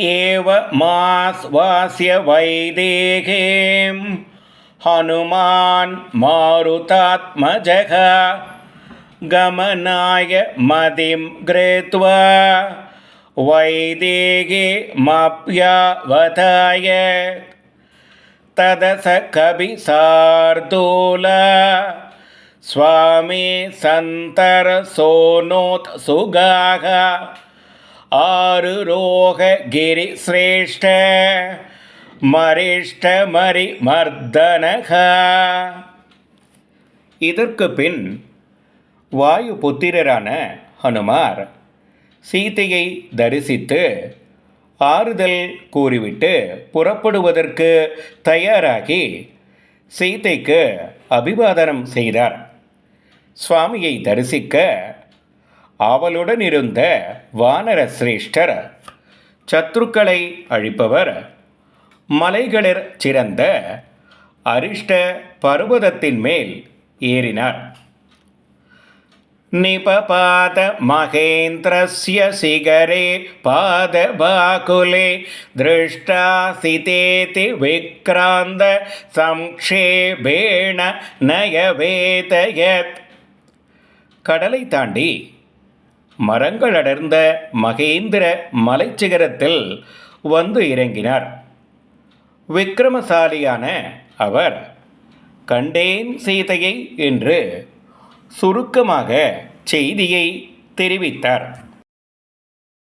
एव मास्वास्य वैदेहीं हनुमान् मारुतात्मजः गमनाय मदिं गृहीत्वा वैदेहीमप्यावधाय तदस कविसार्दूल स्वामी सन्तरसोनोत्सुगाः ஆறு ரோக கிரி சிரேஷ்ட மரிஷ்ட மரி மர்தனக இதற்கு பின் வாயு புத்திரரான ஹனுமார் சீதையை தரிசித்து ஆறுதல் கூறிவிட்டு புறப்படுவதற்கு தயாராகி சீதைக்கு அபிவாதனம் செய்தார். சுவாமியை தரிசிக்க அவளுடன் இருந்த வானர சிரேஷ்டர் சத்ருக்களை அழிப்பவர் மலைகளிற் சிறந்த அரிஷ்ட பர்வதத்தின் மேல் ஏறினார். நிபபாத மகேந்திரஸ்ய சிகரே பாதபாகுலே திருஷ்டாசிதேதி விக்ராந்த சம்க்ஷேபேண நயவேதயத். கடலை தாண்டி மரங்கள் அடர்ந்த மகேந்திர மலைச்சிகரத்தில் வந்து இறங்கினார். விக்ரமசாலியான அவர் கண்டேன் சீதையை என்று சுருக்கமாக செய்தியை தெரிவித்தார்.